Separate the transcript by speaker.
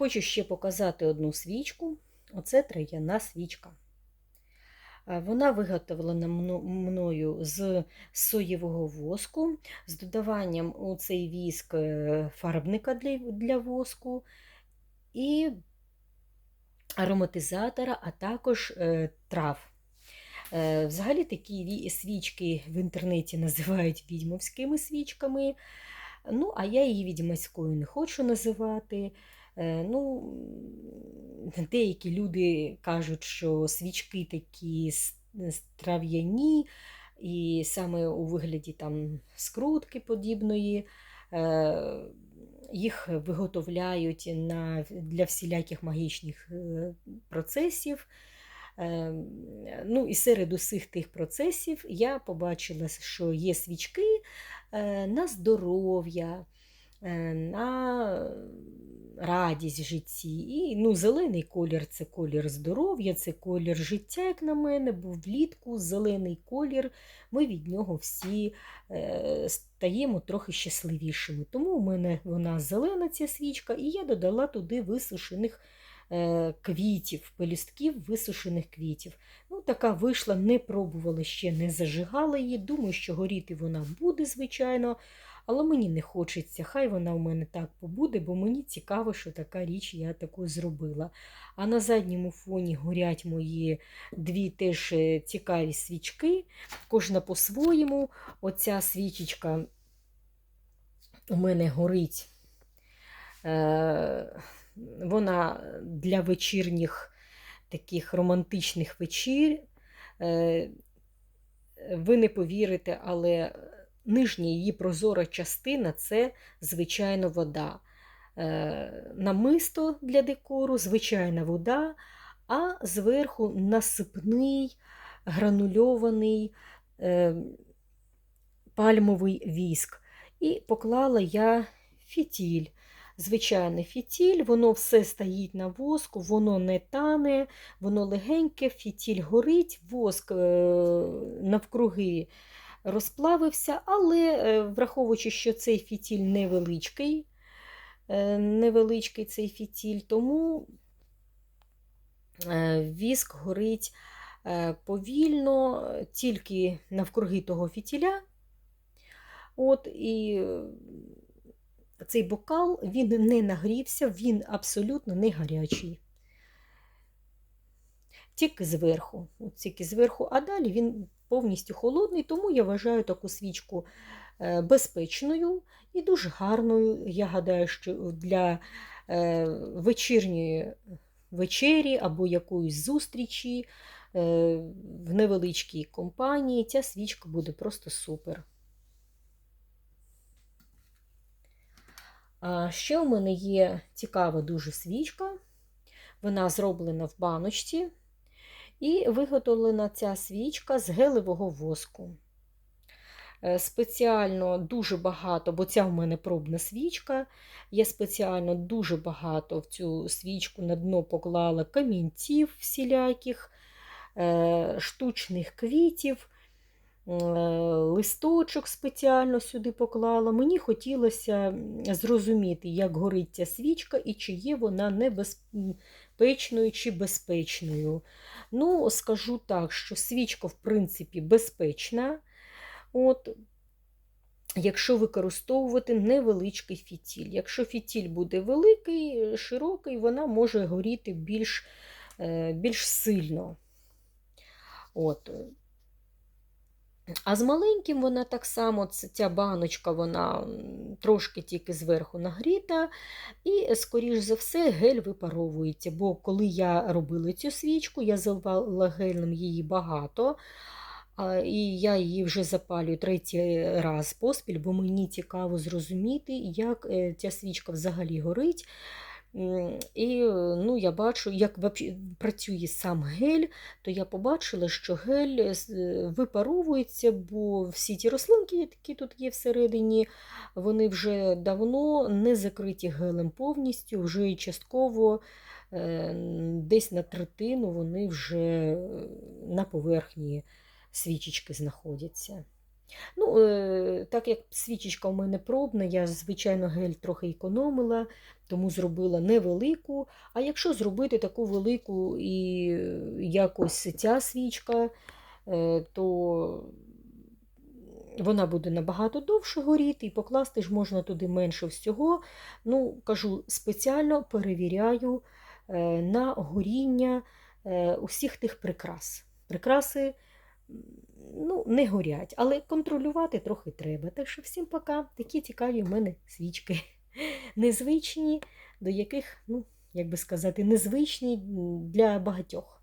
Speaker 1: Хочу ще показати одну свічку. Оце трояна свічка. Вона виготовлена мною з соєвого воску, з додаванням у цей віск е, фарбника для, для воску і ароматизатора, а також е, трав. Е, Взагалі такі свічки в інтернеті називають відьмовськими свічками. Ну, а я її відьмацькою не хочу називати. Е, Ну, деякі люди кажуть, що свічки такі трав'яні, і саме у вигляді там скрутки подібної. е, Їх виготовляють на, для всіляких магічних е, процесів. Ну, і серед усіх тих процесів я побачила, що є свічки на здоров'я, на радість в житті. І ну, зелений колір це колір здоров'я, це колір життя, як на мене, бо влітку зелений колір, ми від нього всі е, стаємо трохи щасливішими. Тому у мене вона зелена ця свічка, і я додала туди висушених е, квітів, пелюстків висушених квітів. Ну, така вийшла, не пробувала ще, не зажигала її. Думаю, що горіти вона буде, звичайно. Але мені не хочеться, хай вона у мене так побуде, бо мені цікаво, що така річ я таку зробила. А на задньому фоні горять мої дві теж е, цікаві свічки, кожна по-своєму. Оця свічечка у мене горить. Е, Вона для вечірніх таких романтичних вечір. Е, Ви не повірите, але нижня її прозора частина це, звичайно, вода. Е, Намисто для декору, звичайна вода, а зверху насипний гранульований е, пальмовий віск. І поклала я фітіль. Звичайний фітіль, воно все стоїть на воску, воно не тане, воно легеньке, фітіль горить, воск е, навкруги розплавився, але е, враховуючи, що цей фітіль невеличкий, е, невеличкий цей фітіль, тому е, віск горить повільно, тільки навкруги того фітіля. От, і цей бокал він не нагрівся, він абсолютно не гарячий. Тільки зверху, тільки зверху, а далі він повністю холодний, тому я вважаю таку свічку е, безпечною і дуже гарною. Я гадаю, що для е, вечірньої вечері або якоїсь зустрічі е, в невеличкій компанії ця свічка буде просто супер. Ще у мене є цікава дуже свічка. Вона зроблена в баночці. І виготовлена ця свічка з гелевого воску. Е, Спеціально дуже багато, бо ця в мене пробна свічка. Я спеціально дуже багато в цю свічку на дно поклала камінців всіляких, е, штучних квітів, е, листочок спеціально сюди поклала. Мені хотілося зрозуміти, як горить ця свічка і чи є вона небезпечною чи безпечною. Ну, скажу так, що свічка, в принципі, безпечна. От, Якщо використовувати невеличкий фітіль. Якщо фітіль буде великий, широкий, вона може горіти більш е, більш сильно. От. А з маленьким вона так само, ця баночка, вона трошки тільки зверху нагріта, і, скоріш за все, гель випаровується. Бо коли я робила цю свічку, я заливала гелем її багато. І я її вже запалюю третій раз поспіль, бо мені цікаво зрозуміти, як е, ця свічка взагалі горить. І ну, я бачу, як працює сам гель, то я побачила, що гель е, випаровується, бо всі ті рослинки, які тут є всередині, вони вже давно не закриті гелем повністю, вже і частково е, десь на третину вони вже на поверхні свічечки знаходяться. Ну, е, так як свічечка у мене пробна, я, звичайно, гель трохи економила, тому зробила невелику. А якщо зробити таку велику і е, якось ця свічка, е, то вона буде набагато довше горіти, і покласти ж можна туди менше всього. Ну, кажу, спеціально перевіряю на горіння усіх тих прикрас. Прикраси ну, не горять, але контролювати трохи треба. Так що всім пока. Такі цікаві в мене свічки. Незвичні, до яких, ну, як би сказати, незвичні для багатьох.